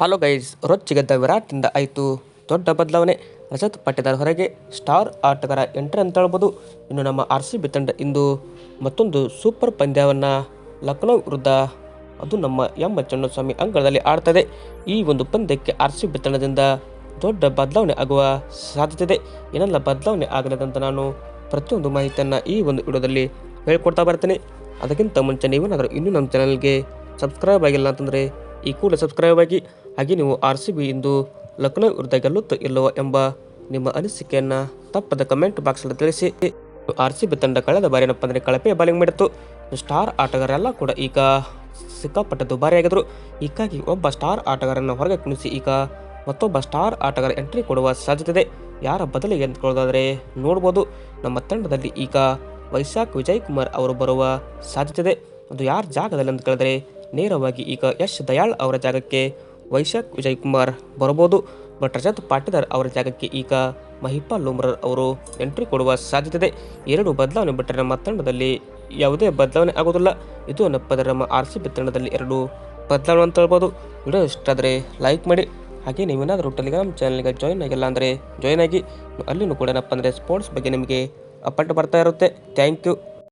Hello guys, ರೊಚ್ಚಿಗೆದ್ದ ವಿರಾಟ್ನಿಂದ ಆಯಿತು. ದೊಡ್ಡ ಬದಲಾವಣೆ. ರಜತ್ ಪಟ್ಟಿದಾರ್ ಹೊರಗೆ ಸ್ಟಾರ್ ಆಟಗಾರ ಎಂಟ್ರಿ ಅಂತ ಹೇಳ್ಬೋದು. ಇನ್ನು ನಮ್ಮ ಆರ್ ಸಿ ಬಿ ತಂಡ ಇಂದು ಮತ್ತೊಂದು ಸೂಪರ್ ಪಂದ್ಯವನ್ನು ಲಕ್ನೋ ವಿರುದ್ಧ, ಅದು ನಮ್ಮ ಎಂ ಚನ್ನಸ್ವಾಮಿ ಅಂಗಳದಲ್ಲಿ ಆಡ್ತದೆ. ಈ ಒಂದು ಪಂದ್ಯಕ್ಕೆ ಆರ್ ಸಿ ಬಿ ತಂಡದಿಂದ ದೊಡ್ಡ ಬದಲಾವಣೆ ಆಗುವ ಸಾಧ್ಯತೆ ಇದೆ ಏನೆಲ್ಲ ಬದಲಾವಣೆ ಆಗಲಿದೆ ಅಂತ ನಾನು ಪ್ರತಿಯೊಂದು ಮಾಹಿತಿಯನ್ನು ಈ ಒಂದು ವಿಡಿಯೋದಲ್ಲಿ ಹೇಳ್ಕೊಡ್ತಾ ಬರ್ತೀನಿ. ಅದಕ್ಕಿಂತ ಮುಂಚೆ ನೀವೇನಾದರೂ ಇನ್ನೂ ನಮ್ಮ ಚಾನಲ್ಗೆ ಸಬ್ಸ್ಕ್ರೈಬ್ ಆಗಿಲ್ಲ ಅಂತಂದರೆ ಈ ಕೂಡಲೇ ಸಬ್ಸ್ಕ್ರೈಬ್ ಆಗಿ, ಹಾಗೆ ನೀವು ಆರ್ ಸಿ ಬಿ ಇಂದು ಲಕ್ನೋ ವಿರುದ್ಧ ಗೆಲ್ಲುತ್ತೋ ಇಲ್ಲವೋ ಎಂಬ ನಿಮ್ಮ ಅನಿಸಿಕೆಯನ್ನು ತಪ್ಪದ ಕಮೆಂಟ್ ಬಾಕ್ಸಲ್ಲಿ ತಿಳಿಸಿ. ಆರ್ ಸಿ ಬಿ ತಂಡ ಕಳೆದ ಬಾರಿ ಏನಪ್ಪ ಅಂದರೆ ಕಳಪೆ ಬಾಲಿಂಗ್ ಮಾಡಿತ್ತು. ಸ್ಟಾರ್ ಆಟಗಾರರೆಲ್ಲ ಕೂಡ ಈಗ ಸಿಕ್ಕಾಪಟ್ಟೆ ದುಬಾರಿಯಾಗಿದ್ದರು ಹೀಗಾಗಿ ಒಬ್ಬ ಸ್ಟಾರ್ ಆಟಗಾರನ್ನು ಹೊರಗೆ ಕುಣಿಸಿ ಈಗ ಮತ್ತೊಬ್ಬ ಸ್ಟಾರ್ ಆಟಗಾರ ಎಂಟ್ರಿ ಕೊಡುವ ಸಾಧ್ಯತೆ ಇದೆ ಯಾರ ಬದಲಿಗೆ ಎಂದುಕೊಳ್ಳೋದಾದರೆ ನೋಡ್ಬೋದು. ನಮ್ಮ ತಂಡದಲ್ಲಿ ಈಗ ವೈಶಾಖ್ ವಿಜಯ್ ಕುಮಾರ್ ಅವರು ಬರುವ ಸಾಧ್ಯತೆ ಇದೆ ಅದು ಯಾರ ಜಾಗದಲ್ಲಿ ಅಂತ ಕೇಳಿದ್ರೆ ನೇರವಾಗಿ ಈಗ ಯಶ್ ದಯಾಳ್ ಅವರ ಜಾಗಕ್ಕೆ ವೈಶಾಖ್ ವಿಜಯ್ ಕುಮಾರ್ ಬರಬಹುದು. ಬಟ್ ರಜತ್ ಪಾಟೀದಾರ್ ಅವರ ಜಾಗಕ್ಕೆ ಈಗ ಮಹಿಪಾ ಲೋಮ್ರರ್ ಅವರು ಎಂಟ್ರಿ ಕೊಡುವ ಸಾಧ್ಯತೆ ಇದೆ ಎರಡು ಬದಲಾವಣೆ ಬಿಟ್ಟರೆ ನಮ್ಮ ತಂಡದಲ್ಲಿ ಯಾವುದೇ ಬದಲಾವಣೆ ಆಗೋದಿಲ್ಲ ಇದು ಏನಪ್ಪ ನಮ್ಮ ಆರ್ ಸಿ ಬಿ ತಂಡದಲ್ಲಿ ಎರಡು ಬದಲಾವಣೆ ಅಂತ ಹೇಳ್ಬೋದು. ವಿಡಿಯೋ ಇಷ್ಟ ಆದರೆ ಲೈಕ್ ಮಾಡಿ. ಹಾಗೆ ನೀವೇನಾದರೂ ಟೆಲಿಗ್ರಾಮ್ ಚಾನಲ್ಗೆ ಜಾಯ್ನ್ ಆಗಿಲ್ಲ ಅಂದರೆ ಜಾಯ್ನ್ ಆಗಿ. ಅಲ್ಲಿನೂ ಕೂಡ ಏನಪ್ಪ ಅಂದರೆ ಸ್ಪೋರ್ಟ್ಸ್ ಬಗ್ಗೆ ನಿಮಗೆ ಅಪ್ಪಟ್ಟು ಬರ್ತಾ ಇರುತ್ತೆ. Thank you.